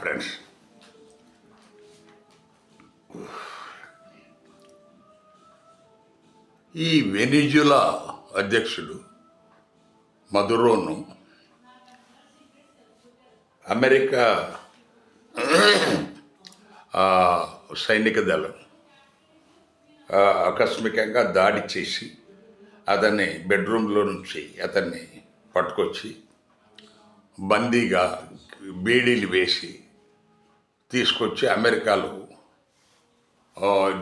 Friends ఈ Venezuela అధ్యక్షుడు మధురోను America సైనిక దళం ఆకస్మికంగా దాడి చేసి అతన్ని బెడ్రూమ్లో నుంచి అతన్ని పట్టుకొచ్చి బందీగా బేడీలు వేసి తీసుకొచ్చి అమెరికాలో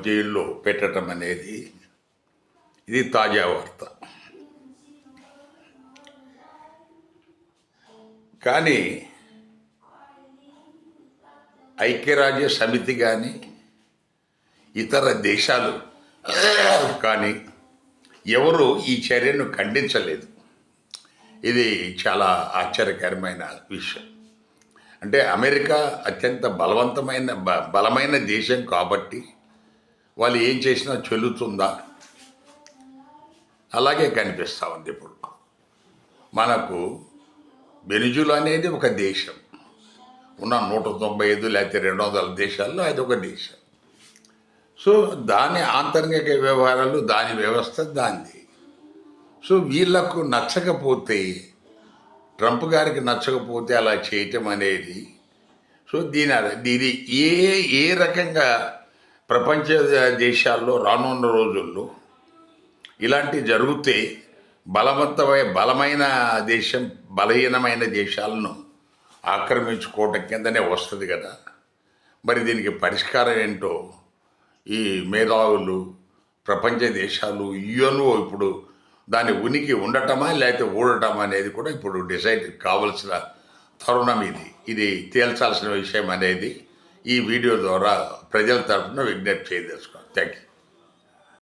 జైల్లో పెట్టడం అనేది ఇది తాజా వార్త. కానీ ఐక్యరాజ్య సమితి కానీ ఇతర దేశాలు కానీ ఎవరు ఈ చర్యను ఖండించలేదు. ఇది చాలా ఆశ్చర్యకరమైన విషయం. అంటే అమెరికా అత్యంత బలవంతమైన బ- బలమైన దేశం కాబట్టి వాళ్ళు ఏం చేసినా చెల్లుతుందా? అలాగే కనిపిస్తూ ఉంది ఇప్పుడు. మనకు వెనుజులా అనేది ఒక దేశం. ఉన్న నూట తొంభై ఐదు లేకపోతే రెండు వందల దేశాల్లో అది ఒక దేశం. సో దాని ఆంతరంగిక వ్యవహారాలు దాని వ్యవస్థ దానిది. సో వీళ్ళకు నచ్చకపోతే ట్రంప్ గారికి నచ్చకపోతే అలా చేయటం అనేది. సో దీని దీని ఏ ఏ రకంగా ప్రపంచ దేశాల్లో రానున్న రోజుల్లో ఇలాంటి జరిగితే బలవంతమైన బలమైన దేశం బలహీనమైన దేశాలను ఆక్రమించుకోవటం కిందనే వస్తుంది కదా. మరి దీనికి పరిష్కారం ఏంటో ఈ మేధావులు ప్రపంచ దేశాలు యుఎన్ఓ ఇప్పుడు దాని ఉనికి ఉండటమా లేకపోతే ఊడటమా అనేది కూడా ఇప్పుడు డిసైడ్ కావలసిన తరుణం ఇది. ఇది తేల్చాల్సిన విషయం అనేది ఈ వీడియో ద్వారా ప్రజల తరఫున విజ్ఞప్తి చేయదలుచుకోండి థ్యాంక్ యూ